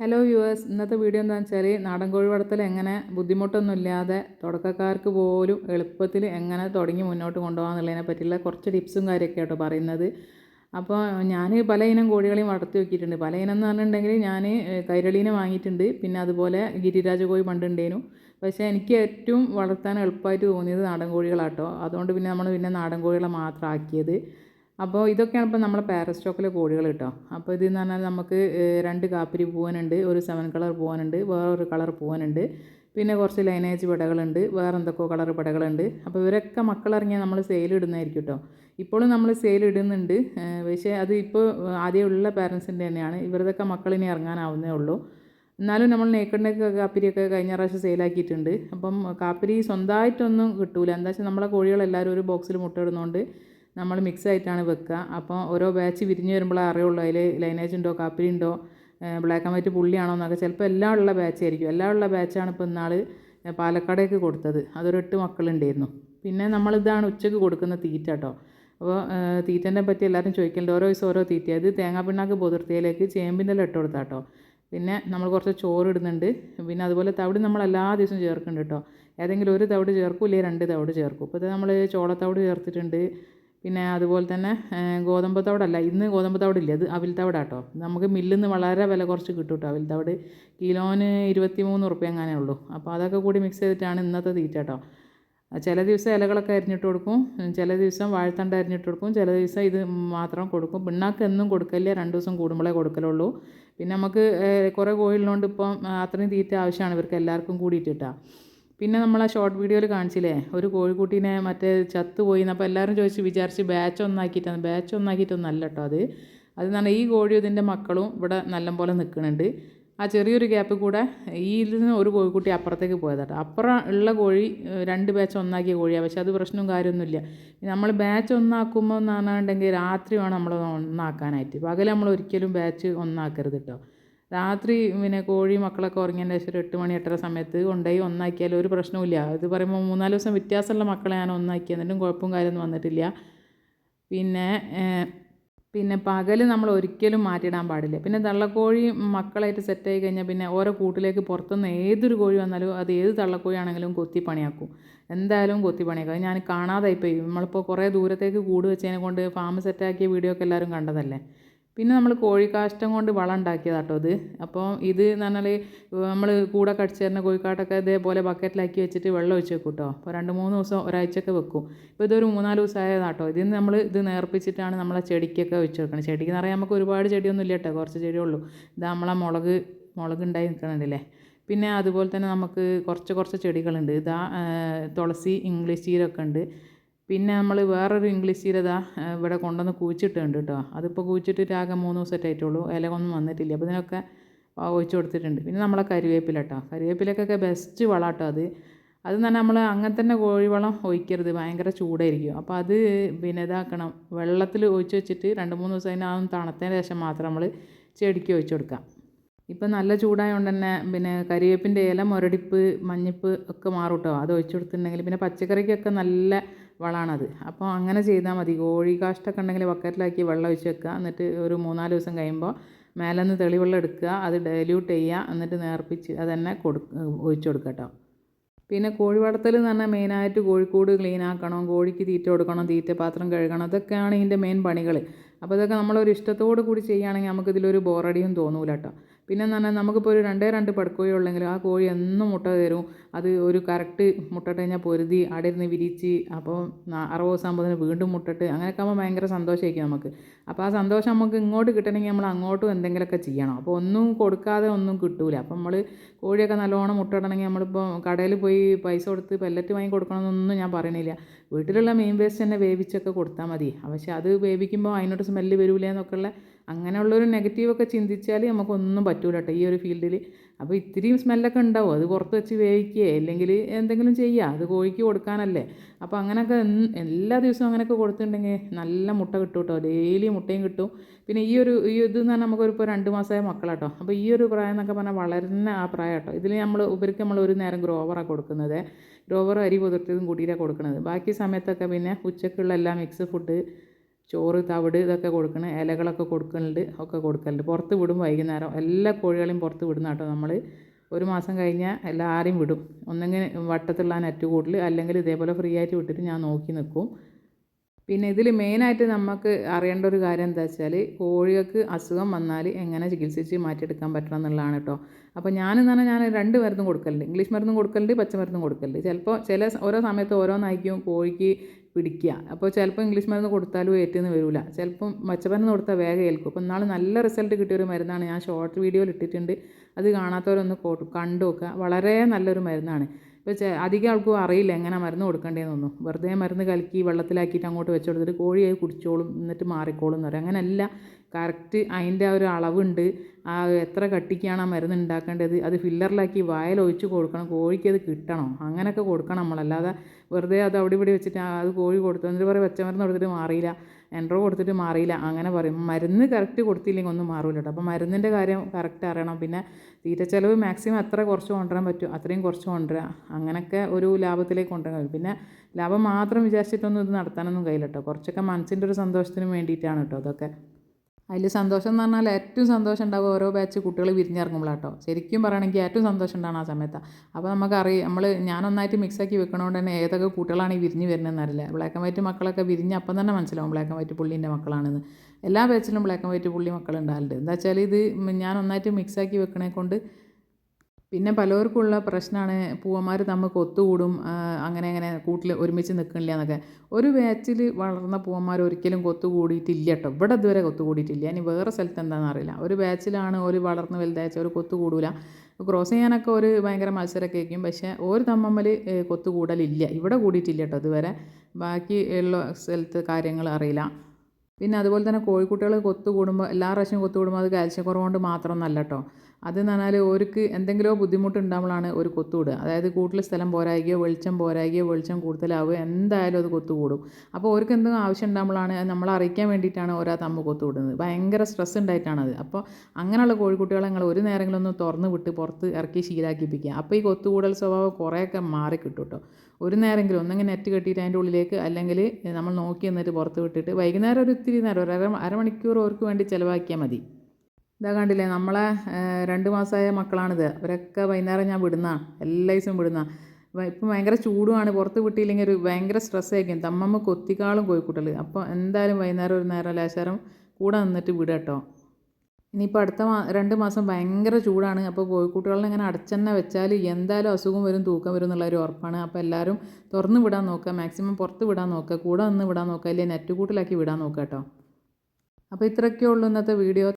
Hello viewers ഇന്നത്തെ video എന്താണെന്ന് വെച്ചാൽ നാടൻ കോഴി വളർത്തൽ എങ്ങനെ ബുദ്ധിമുട്ടൊന്നുമില്ലാതെ തുടക്കക്കാർക്ക് പോലും എളുപ്പത്തിൽ എങ്ങനെ തുടങ്ങി മുന്നോട്ട് കൊണ്ടുപോകാമെന്നുള്ളതിനെ പറ്റിയുള്ള കുറച്ച് ടിപ്സും കാര്യമൊക്കെ ആട്ടോ പറയുന്നത്. അപ്പോൾ ഞാൻ പല ഇനം കോഴികളെയും വളർത്തി നോക്കിയിട്ടുണ്ട്. പല ഇനം എന്ന് പറഞ്ഞിട്ടുണ്ടെങ്കിൽ ഞാൻ കൈരളീനെ വാങ്ങിയിട്ടുണ്ട്. പിന്നെ അതുപോലെ ഗിരിരാജ കോഴി പണ്ടുണ്ടേനു പക്ഷേ എനിക്ക് ഏറ്റവും വളർത്താൻ എളുപ്പമായിട്ട് തോന്നിയത് നാടൻ കോഴികളാട്ടോ അതുകൊണ്ട് പിന്നെ നമ്മൾ പിന്നെ നാടൻ കോഴികളെ മാത്രം ആക്കിയത്. അപ്പോൾ ഇതൊക്കെയാണ് ഇപ്പോൾ നമ്മളെ പാരസ്റ്റോക്കിലെ കോഴികൾ കേട്ടോ. അപ്പോൾ ഇതെന്ന് പറഞ്ഞാൽ നമുക്ക് രണ്ട് കാപ്പിരി പൂവനുണ്ട് ഒരു സെവൻ കളർ പൂവനുണ്ട് ഒരു കളർ പൂവനുണ്ട്. പിന്നെ കുറച്ച് ലൈനേജ് പടകളുണ്ട് വേറെ എന്തൊക്കെയോ കളർ പടകളുണ്ട്. അപ്പോൾ ഇവരൊക്കെ മക്കളിറങ്ങിയാൽ നമ്മൾ സെയിൽ ഇടുന്നതായിരിക്കും കേട്ടോ. ഇപ്പോഴും നമ്മൾ സെയിൽ ഇടുന്നുണ്ട് പക്ഷേ അത് ഇപ്പോൾ ആദ്യമുള്ള പാരൻസിന്റെ തന്നെയാണ്. ഇവരുടെയൊക്കെ മക്കളിനി ഇറങ്ങാനാവുന്നേ ഉള്ളൂ. എന്നാലും നമ്മൾ നേക്കഡിനൊക്കെ കാപ്പിരിയൊക്കെ കഴിഞ്ഞ പ്രാവശ്യം സെയിലാക്കിയിട്ടുണ്ട് അപ്പം കാപ്പിരി സ്വന്തമായിട്ടൊന്നും കിട്ടൂല. എന്താ വെച്ചാൽ നമ്മളെ കോഴികളെല്ലാവരും ഒരു ബോക്സിൽ മുട്ടയിടുന്നതുകൊണ്ട് നമ്മൾ മിക്സ് ആയിട്ടാണ് വെക്കുക. അപ്പോൾ ഓരോ ബാച്ച് വിരിഞ്ഞ് വരുമ്പോൾ അറിയുള്ളൂ അതിൽ ലൈനേജ് ഉണ്ടോ കാപ്പിരി ഉണ്ടോ ബ്ലാക്ക് ആൻഡ് വൈറ്റ് പുള്ളിയാണോ എന്നൊക്കെ. ചിലപ്പോൾ എല്ലാം ഉള്ള ബാച്ച് ആയിരിക്കും എല്ലാം ഉള്ള ബാച്ചാണ് ഇപ്പോൾ ഇന്നാൾ പാലക്കാടേക്ക് കൊടുത്തത്. അതൊരു എട്ട് മക്കളുണ്ടായിരുന്നു. പിന്നെ നമ്മളിതാണ് ഉച്ചയ്ക്ക് കൊടുക്കുന്ന തീറ്റ കേട്ടോ. അപ്പോൾ തീറ്റേനെ പറ്റി എല്ലാവരും ചോദിക്കലുണ്ട്. ഓരോ ദിവസം ഓരോ തീറ്റ ഇത് തേങ്ങാ പിണ്ണാക്ക് പൊതിർത്തിയിലേക്ക് ചേമ്പിന്റെ ഇട്ട് കൊടുത്താൽ കേട്ടോ. പിന്നെ നമ്മൾ കുറച്ച് ചോറ് ഇടുന്നുണ്ട്. പിന്നെ അതുപോലെ തവിട് നമ്മൾ എല്ലാ ദിവസവും ചേർക്കുന്നുണ്ട് കേട്ടോ. ഏതെങ്കിലും ഒരു തവിട് ചേർക്കും ഇല്ലെങ്കിൽ രണ്ട് തവിട് ചേർക്കും. ഇപ്പോൾ ഇത് നമ്മൾ ചോളത്തവിട് ചേർത്തിട്ടുണ്ട്. പിന്നെ അതുപോലെ തന്നെ ഗോതമ്പ് തവിടല്ല. ഇന്ന് ഗോതമ്പ് തവിടില്ല? അത് അവിൽ തവിടാട്ടോ. നമുക്ക് മില്ലിൽ നിന്ന് വളരെ വില കുറച്ച് കിട്ടും കേട്ടോ അവിൽ തവിട്. കിലോന് ഇരുപത്തി മൂന്ന് ഉറുപ്പ്യ അങ്ങനെ ഉള്ളൂ. അപ്പോൾ അതൊക്കെ കൂടി മിക്സ് ചെയ്തിട്ടാണ് ഇന്നത്തെ തീറ്റ കേട്ടോ ചില ദിവസം ഇലകളൊക്കെ അരിഞ്ഞിട്ട് കൊടുക്കും. ചില ദിവസം വാഴത്തണ്ട അരിഞ്ഞിട്ട് കൊടുക്കും. ചില ദിവസം ഇത് മാത്രം കൊടുക്കും. പിണ്ണാക്ക് എന്നും കൊടുക്കില്ല രണ്ട് ദിവസം കൂടുമ്പോഴേ കൊടുക്കലുള്ളൂ. പിന്നെ നമുക്ക് കുറേ കോഴികളുണ്ട് ഇപ്പം അത്രയും തീറ്റ ആവശ്യമാണ് ഇവർക്ക് എല്ലാവർക്കും കൂടിയിട്ട് കേട്ടോ പിന്നെ നമ്മൾ ആ ഷോർട്ട് വീഡിയോയിൽ കാണിച്ചില്ലേ? ഒരു കോഴിക്കുട്ടീനെ മറ്റേ ചത്തുപോയി എന്നപ്പോൾ എല്ലാവരും ചോദിച്ച് വിചാരിച്ച് ബാച്ച് ഒന്നാക്കിയിട്ടാണ്. ബാച്ച് ഒന്നാക്കിയിട്ടൊന്നല്ല കേട്ടോ അത്. അത് പറഞ്ഞാൽ ഈ കോഴി ഇതിന്റെ മക്കളും ഇവിടെ നല്ലപോലെ നിൽക്കുന്നുണ്ട് ആ ചെറിയൊരു ഗ്യാപ്പിൽ കൂടെ ഈ ഇതിൽ നിന്ന് ഒരു കോഴിക്കുട്ടി അപ്പുറത്തേക്ക് പോയതാട്ടോ അപ്പുറം ഉള്ള കോഴി രണ്ട് ബാച്ച് ഒന്നാക്കിയ കോഴിയാണ് പക്ഷേ അത് പ്രശ്നവും കാര്യമൊന്നുമില്ല നമ്മൾ ബാച്ച് ഒന്നാക്കുമ്പോൾ എന്ന് പറഞ്ഞിട്ടുണ്ടെങ്കിൽ രാത്രി വേണം നമ്മൾ ഒന്നാക്കാനായിട്ട്. പകൽ നമ്മൾ ഒരിക്കലും ബാച്ച് ഒന്നാക്കരുത് കേട്ടോ രാത്രി പിന്നെ കോഴി മക്കളൊക്കെ ഉറങ്ങിയതിന് ശേഷം ഒരു എട്ട് മണി എട്ടര സമയത്ത് കൊണ്ടുപോയി ഒന്നാക്കിയാൽ ഒരു പ്രശ്നവുമില്ല. ഇത് പറയുമ്പോൾ മൂന്നാൽ ദിവസം വ്യത്യാസമുള്ള മക്കളെ ഞാൻ ഒന്നാക്കി എന്നിട്ടും കുഴപ്പവും കാര്യമൊന്നും വന്നിട്ടില്ല. പിന്നെ പിന്നെ പകൽ നമ്മൾ ഒരിക്കലും മാറ്റിയിടാൻ പാടില്ല. പിന്നെ തള്ളക്കോഴി മക്കളായിട്ട് സെറ്റായി കഴിഞ്ഞാൽ പിന്നെ ഓരോ കൂട്ടിലേക്ക് പുറത്തുനിന്ന് ഏതൊരു കോഴി വന്നാലും അത് ഏത് തള്ളക്കോഴിയാണെങ്കിലും കൊത്തി പണിയാക്കും. എന്തായാലും കൊത്തി പണിയാക്കും. അത് ഞാൻ കാണാതായിപ്പോയി. നമ്മളിപ്പോൾ കുറേ ദൂരത്തേക്ക് കൂട് വെച്ചതിനെ കൊണ്ട് ഫാം സെറ്റാക്കിയ വീഡിയോ ഒക്കെ എല്ലാവരും കണ്ടതല്ലേ? പിന്നെ നമ്മൾ കോഴിക്കാഷ്ടം കൊണ്ട് വളം ഉണ്ടാക്കിയതാട്ടോ ഇത്. അപ്പോൾ ഇത് എന്ന് പറഞ്ഞാൽ നമ്മൾ കൂടെ കടിച്ചു തരുന്ന കോഴിക്കാട്ടൊക്കെ ഇതേപോലെ ബക്കറ്റിലാക്കി വെച്ചിട്ട് വെള്ളം ഒഴിച്ച് വെക്കും കേട്ടോ അപ്പോൾ രണ്ട് മൂന്ന് ദിവസം ഒരാഴ്ചയൊക്കെ വെക്കും. ഇപ്പോൾ ഇതൊരു മൂന്നാൽ ദിവസമായതാട്ടോ. ഇതിൽ നിന്ന് നമ്മൾ ഇത് നേർപ്പിച്ചിട്ടാണ് നമ്മളെ ചെടിക്കൊക്കെ വെച്ച് വെക്കണം ചെടിക്ക് എന്ന് നമുക്ക് ഒരുപാട് ചെടിയൊന്നും ഇല്ല കേട്ടോ കുറച്ച് ചെടിയുള്ളൂ ഇത് നമ്മളെ മുളക് മുളക് ഉണ്ടായി നിൽക്കണുണ്ടല്ലേ പിന്നെ അതുപോലെ തന്നെ നമുക്ക് കുറച്ച് കുറച്ച് ചെടികളുണ്ട്. ഇതാ തുളസി ഇംഗ്ലീഷ് ചീരൊക്കെ ഉണ്ട്. പിന്നെ നമ്മൾ വേറൊരു ഇംഗ്ലീഷ് ചീര ഇതാ ഇവിടെ കൊണ്ടുവന്ന് കുഴിച്ചിട്ടുണ്ട് കേട്ടോ അതിപ്പോൾ കുഴിച്ചിട്ടിട്ട് ആകെ മൂന്ന് ദിവസമായിട്ട് ആയിട്ടുള്ളൂ. ഇല ഒന്നും വന്നിട്ടില്ല. അപ്പോൾ ഇതിനൊക്കെ ഒഴിച്ചു കൊടുത്തിട്ടുണ്ട്. പിന്നെ നമ്മളെ കരിവേപ്പില കേട്ടോ കരിവേപ്പിലക്കൊക്കെ ബെസ്റ്റ് വളം കേട്ടോ അത്. അത് തന്നെ നമ്മൾ അങ്ങനെ തന്നെ കോഴിവളം ഒഴിക്കരുത്. ഭയങ്കര ചൂടായിരിക്കും. അപ്പോൾ അത് പിന്നെ ഇതാക്കണം. വെള്ളത്തിൽ ഒഴിച്ച് വെച്ചിട്ട് രണ്ട് മൂന്ന് ദിവസം അതിനകത്ത് തണുത്തതിന് ശേഷം മാത്രം നമ്മൾ ചെടിക്ക് ഒഴിച്ചു കൊടുക്കാം. ഇപ്പം നല്ല ചൂടായതുകൊണ്ട് തന്നെ പിന്നെ കരിവേപ്പിന്റെ ഇല മുരടിപ്പ് മഞ്ഞിപ്പ് ഒക്കെ മാറും കേട്ടോ അത് ഒഴിച്ചു കൊടുത്തിട്ടുണ്ടെങ്കിൽ പിന്നെ പച്ചക്കറിക്കൊക്കെ നല്ല വളമാണത് അപ്പോൾ അങ്ങനെ ചെയ്താൽ മതി. കോഴി കാഷ്ടമൊക്കെ ഉണ്ടെങ്കിൽ ബക്കറ്റിലാക്കി വെള്ളം ഒഴിച്ച് വെക്കുക. എന്നിട്ട് ഒരു മൂന്നാൽ ദിവസം കഴിയുമ്പോൾ മേലെ നിന്ന് തെളിവെള്ളം എടുക്കുക. അത് ഡൈല്യൂട്ട് ചെയ്യുക. എന്നിട്ട് നേർപ്പിച്ച് അത് തന്നെ കൊടു ഒഴിച്ചു കൊടുക്കുക പിന്നെ കോഴി വളർത്തൽ എന്ന് പറഞ്ഞാൽ മെയിനായിട്ട് കോഴിക്കൂട് ക്ലീൻ ആക്കണം. കോഴിക്ക് തീറ്റ കൊടുക്കണം. തീറ്റ പാത്രം കഴുകണം. അതൊക്കെയാണ് ഇതിന്റെ മെയിൻ പണികൾ. അപ്പോൾ ഇതൊക്കെ നമ്മളൊരു ഇഷ്ടത്തോടു കൂടി ചെയ്യുകയാണെങ്കിൽ നമുക്കിതിലൊരു ബോറടിയും തോന്നൂല കേട്ടോ. പിന്നെ എന്ന് പറഞ്ഞാൽ നമുക്കിപ്പോൾ ഒരു രണ്ടേ രണ്ട് പടക്കോഴി ഉള്ളെങ്കിൽ ആ കോഴി എന്നും മുട്ട തരും. അത് ഒരു കറക്റ്റ് മുട്ടട്ട് കഴിഞ്ഞാൽ പൊരുതി അവിടെ ഇരുന്ന് വിരിച്ച് അപ്പോൾ അറുപത് ദിവസം ആകുമ്പോൾ വീണ്ടും മുട്ടട്ട് അങ്ങനെയൊക്കെ ആകുമ്പോൾ ഭയങ്കര സന്തോഷമായിരിക്കും നമുക്ക്. അപ്പോൾ ആ സന്തോഷം നമുക്ക് ഇങ്ങോട്ട് കിട്ടണമെങ്കിൽ നമ്മൾ അങ്ങോട്ടും എന്തെങ്കിലുമൊക്കെ ചെയ്യണം. അപ്പോൾ ഒന്നും കൊടുക്കാതെ ഒന്നും കിട്ടൂല. അപ്പോൾ നമ്മൾ കോഴിയൊക്കെ നല്ലോണം മുട്ടയിടണമെങ്കിൽ നമ്മളിപ്പോൾ കടയിൽ പോയി പൈസ കൊടുത്ത് പെല്ലറ്റ് വാങ്ങി കൊടുക്കണമെന്നൊന്നും ഞാൻ പറയണില്ല. വീട്ടിലുള്ള മെയിൻ വേസ്റ്റ് തന്നെ വേവിച്ചൊക്കെ കൊടുത്താൽ മതി. പക്ഷേ അത് വേവിക്കുമ്പോൾ അതിനോട് സ്മെല്ല് വരില്ല എന്നൊക്കെ ഉള്ള അങ്ങനെയുള്ളൊരു നെഗറ്റീവൊക്കെ ചിന്തിച്ചാൽ നമുക്കൊന്നും പറ്റൂല കേട്ടോ ഈ ഒരു ഫീൽഡിൽ അപ്പോൾ ഇത്തിരിയും സ്മെല്ലൊക്കെ ഉണ്ടാവും. അത് പുറത്ത് വെച്ച് വേവിക്കുകയോ അല്ലെങ്കിൽ എന്തെങ്കിലും ചെയ്യുക അത് കോഴിക്ക് കൊടുക്കാനല്ലേ. അപ്പോൾ അങ്ങനെയൊക്കെ എല്ലാ ദിവസവും അങ്ങനെയൊക്കെ കൊടുത്തിട്ടുണ്ടെങ്കിൽ നല്ല മുട്ട കിട്ടും കേട്ടോ ഡെയിലി മുട്ടയും കിട്ടും. പിന്നെ ഈ ഒരു ഈ ഇത് എന്ന് പറഞ്ഞാൽ നമുക്കൊരു ഇപ്പോൾ രണ്ട് മാസമായ മക്കളാട്ടോ. അപ്പോൾ ഈ ഒരു പ്രായം എന്നൊക്കെ പറഞ്ഞാൽ വളരുന്ന ആ പ്രായം കേട്ടോ ഇതിൽ നമ്മൾ ഇവർക്ക് നമ്മൾ ഒരു നേരം ഗ്രോവറാണ് കൊടുക്കുന്നത്. ഗ്രോവർ അരി പുതിർത്തതും കൂട്ടിയിട്ടാണ് കൊടുക്കുന്നത് ബാക്കി സമയത്തൊക്കെ പിന്നെ ഉച്ചക്കുള്ള എല്ലാം മിക്സ് ഫുഡ് ചോറ് തവിട് ഇതൊക്കെ കൊടുക്കണ. ഇലകളൊക്കെ കൊടുക്കുന്നുണ്ട് ഒക്കെ കൊടുക്കലുണ്ട്. പുറത്ത് വിടും വൈകുന്നേരം. എല്ലാ കോഴികളെയും പുറത്ത് വിടുന്ന കേട്ടോ നമ്മൾ ഒരു മാസം കഴിഞ്ഞാൽ എല്ലാവരെയും വിടും. ഒന്നെങ്കിൽ വട്ടത്തുള്ള നെറ്റ് കൂട്ടിൽ അല്ലെങ്കിൽ ഇതേപോലെ ഫ്രീ ആയിട്ട് വിട്ടിട്ട് ഞാൻ നോക്കി നിൽക്കും പിന്നെ ഇതിൽ മെയിനായിട്ട് നമുക്ക് അറിയേണ്ട ഒരു കാര്യം എന്താ വെച്ചാൽ കോഴികൾക്ക് അസുഖം വന്നാൽ എങ്ങനെ ചികിത്സിച്ച് മാറ്റിയെടുക്കാൻ പറ്റണം എന്നുള്ളതാണ് കേട്ടോ. അപ്പോൾ ഞാനെന്ന് പറഞ്ഞാൽ ഞാൻ രണ്ട് മരുന്നും കൊടുക്കലുണ്ട്. ഇംഗ്ലീഷ് മരുന്നും കൊടുക്കലുണ്ട് പച്ചമരുന്നും കൊടുക്കലുണ്ട്. ചിലപ്പോൾ ചില ഓരോ സമയത്ത് ഓരോന്നായിരിക്കും കോഴിക്ക് പിടിക്കുക. അപ്പോൾ ചിലപ്പോൾ ഇംഗ്ലീഷ് മരുന്ന് കൊടുത്താലും ഏറ്റെന്ന് വരില്ല ചിലപ്പം മച്ചമരുന്ന് കൊടുത്താൽ വേഗം ഏൽക്കും. അപ്പോൾ നാളെ നല്ല റിസൾട്ട് കിട്ടിയൊരു മരുന്നാണ്. ഞാൻ ഷോർട്ട് വീഡിയോയിൽ ഇട്ടിട്ടുണ്ട്. അത് കാണാത്തവരൊന്ന് കണ്ടു നോക്കുക. വളരെ നല്ലൊരു മരുന്നാണ്. ഇപ്പോൾ അധികം ആൾക്കും അറിയില്ല എങ്ങനെ മരുന്ന് കൊടുക്കേണ്ടതെന്നൊന്നും വെറുതെ മരുന്ന് കലക്കി വെള്ളത്തിലാക്കിയിട്ട് അങ്ങോട്ട് വെച്ച് കൊടുത്തിട്ട് കോഴിയായി കുടിച്ചോളും എന്നിട്ട് മാറിക്കോളും എന്ന് പറയും. അങ്ങനെയല്ല. കറക്റ്റ് അതിന്റെ ആ ഒരു അളവുണ്ട്. ആ എത്ര കട്ടിക്കാണ് ആ മരുന്ന് ഉണ്ടാക്കേണ്ടത്? അത് ഫില്ലറിലാക്കി വായലൊഴിച്ച് കൊടുക്കണം. കോഴിക്ക് അത് കിട്ടണം. അങ്ങനെയൊക്കെ കൊടുക്കണം നമ്മളല്ലാതെ വെറുതെ അത് അവിടെ ഇവിടെ വെച്ചിട്ട് അത് കോഴി കൊടുത്തു എന്നിട്ട് പറയും പച്ചമരുന്ന് കൊടുത്തിട്ട് മാറിയില്ല. എൻട്രോ കൊടുത്തിട്ട് മാറിയില്ല. അങ്ങനെ പറയും. മരുന്ന് കറക്റ്റ് കൊടുത്തില്ലെങ്കിൽ ഒന്നും മാറില്ല കേട്ടോ. അപ്പോൾ മരുന്നിന്റെ കാര്യം കറക്റ്റ് അറിയണം. പിന്നെ തീറ്റ ചിലവ് മാക്സിമം എത്ര കുറച്ച് കൊണ്ടുവരാൻ പറ്റും അത്രയും കുറച്ച് കൊണ്ടുവരിക അങ്ങനെയൊക്കെ ഒരു ലാഭത്തിലേക്ക് കൊണ്ടുവരാൻ കഴിയും. പിന്നെ ലാഭം മാത്രം വിചാരിച്ചിട്ടൊന്നും ഇത് നടത്താനൊന്നും കഴിയില്ല കേട്ടോ. കുറച്ചൊക്കെ മനസ്സിന്റെ ഒരു സന്തോഷത്തിന് വേണ്ടിയിട്ടാണ് കേട്ടോ അതൊക്കെ അതിൽ സന്തോഷം എന്ന് പറഞ്ഞാൽ ഏറ്റവും സന്തോഷം ഉണ്ടാവും ഓരോ ബാച്ച് കുട്ടികൾ വിരിഞ്ഞിറങ്ങുമ്പോഴാട്ടോ ശരിക്കും പറയുകയാണെങ്കിൽ ഏറ്റവും സന്തോഷം ഉണ്ടാകുന്ന ആ സമയത്ത്. അപ്പോൾ നമുക്കറിയാം നമ്മൾ ഞാൻ ഒന്നായിട്ട് മിക്സാക്കി വെക്കണോണ്ട് തന്നെ ഏതൊക്കെ കുട്ടികളാണ് ഈ വിരിഞ്ഞ് വരുന്നതെന്നറിയില്ല. ബ്ലാക്ക് ആൻഡ് വൈറ്റ് മക്കളൊക്കെ വിരിഞ്ഞ് അപ്പം തന്നെ മനസ്സിലാവും ബ്ലാക്ക് ആൻഡ് വൈറ്റ് പുള്ളീന്റെ മക്കളാണെന്ന്. എല്ലാ ബാച്ചിലും ബ്ലാക്ക് ആൻഡ് വൈറ്റ് പുള്ളി മക്കൾ ഉണ്ടാകലുണ്ട് എന്താ വെച്ചാൽ ഇത് ഞാൻ ഒന്നായിട്ട് മിക്സാക്കി വെക്കണേ കൊണ്ട് പിന്നെ പലർക്കുമുള്ള പ്രശ്നമാണ് പൂവന്മാർ തമ്മിൽ കൊത്തുകൂടും അങ്ങനെ അങ്ങനെ കൂട്ടിൽ ഒരുമിച്ച് നിൽക്കണില്ല എന്നൊക്കെ. ഒരു ബാച്ചിൽ വളർന്ന പൂവന്മാർ ഒരിക്കലും കൊത്തുകൂടിയിട്ടില്ല കേട്ടോ. ഇവിടെ ഇതുവരെ കൊത്തുകൂടിയിട്ടില്ല. ഇനി വേറെ സ്ഥലത്ത് എന്താണെന്ന് അറിയില്ല. ഒരു ബാച്ചിലാണ് ഒരു വളർന്ന് വലുതാച്ച ഒരു കൊത്തുകൂടൂല. ക്രോസ് ചെയ്യാനൊക്കെ ഒരു ഭയങ്കര മത്സരമൊക്കെ ആയിരിക്കും. പക്ഷേ ഒരു തമ്മമ്മൽ കൊത്തുകൂടലില്ല. ഇവിടെ കൂടിയിട്ടില്ല കേട്ടോ ഇതുവരെ. ബാക്കി ഉള്ള സ്ഥലത്ത് കാര്യങ്ങൾ അറിയില്ല. പിന്നെ അതുപോലെ തന്നെ കോഴിക്കുട്ടികൾ കൊത്തു കൂടുമ്പോൾ എല്ലാ പ്രാവശ്യവും കൊത്തു കൂടുമ്പോൾ അത് കാൽസ്യം കുറവുകൊണ്ട് മാത്രമൊന്നല്ല കേട്ടോ. അതെന്ന് പറഞ്ഞാൽ ഓർക്ക് എന്തെങ്കിലും ബുദ്ധിമുട്ടുണ്ടാകുമ്പോഴാണ് ഒരു കൊത്തുകൂടുക അതായത് കൂട്ടിൽ സ്ഥലം പോരായികയോ വെളിച്ചം പോരായികയോ വെളിച്ചം കൂടുതലാവുകയോ എന്തായാലും അത് കൊത്തുകൂടും അപ്പോൾ ഓർക്ക് എന്തെങ്കിലും ആവശ്യം ഉണ്ടാകുമ്പോഴാണ് നമ്മളെ അറിയിക്കാൻ വേണ്ടിയിട്ടാണ് ഓരോ തമ്മ കൊത്തു കൂടുന്നത് ഭയങ്കര സ്ട്രെസ് ഉണ്ടായിട്ടാണത്. അപ്പോൾ അങ്ങനെയുള്ള കോഴിക്കുട്ടികളെ നിങ്ങൾ ഒരു നേരങ്ങളിൽ ഒന്ന് തുറന്ന് വിട്ട് പുറത്ത് ഇറക്കി ശീലാക്കിപ്പിക്കുക. അപ്പോൾ ഈ കൊത്തുകൂടൽ സ്വഭാവം കുറേയൊക്കെ മാറി കിട്ടും കേട്ടോ ഒരു നേരമെങ്കിലും ഒന്നെങ്കിൽ നെറ്റ് കെട്ടിയിട്ട് അതിന്റെ ഉള്ളിലേക്ക് അല്ലെങ്കിൽ നമ്മൾ നോക്കി എന്നിട്ട് പുറത്ത് വിട്ടിട്ട് വൈകുന്നേരം ഒരു ഇത്തിരി നേരം ഒരു അര അരമണിക്കൂർ ഓർക്ക് വേണ്ടി ചിലവാക്കിയാൽ മതി. ഇതാ കണ്ടില്ലേ നമ്മളെ രണ്ട് മാസമായ മക്കളാണിത്. അവരൊക്കെ വൈകുന്നേരം ഞാൻ വിടുന്ന എല്ലാ ദിവസവും വിടുന്ന. ഇപ്പം ഭയങ്കര ചൂടുമാണ് പുറത്ത് വിട്ടില്ലെങ്കിൽ ഒരു ഭയങ്കര സ്ട്രെസ് ആയിരിക്കും. തമ്മമ്മ കൊത്തിക്കാളും കോഴിക്കുട്ടൽ അപ്പോൾ എന്തായാലും വൈകുന്നേരം ഒരു നേരം ലാശാരം കൂടെ നിന്നിട്ട് വിടുക കേട്ടോ. ഇനിയിപ്പോൾ അടുത്ത മാ രണ്ട് മാസം ഭയങ്കര ചൂടാണ്. അപ്പോൾ കോഴിക്കുട്ടികളെ ഇങ്ങനെ അടച്ചെണ്ണ വെച്ചാൽ എന്തായാലും അസുഖം വരും തൂക്കം വരും എന്നുള്ളൊരു ഉറപ്പാണ്. അപ്പോൾ എല്ലാവരും തുറന്ന് വിടാൻ നോക്കുക മാക്സിമം പുറത്ത് വിടാൻ നോക്കുക കൂടെ നിന്ന് വിടാൻ നോക്കുക അല്ലെങ്കിൽ നെറ്റ് കൂട്ടിലാക്കി വിടാൻ നോക്കുക കേട്ടോ. അപ്പോൾ ഇത്രയൊക്കെ ഉള്ളൂ ഇന്നത്തെ വീഡിയോ.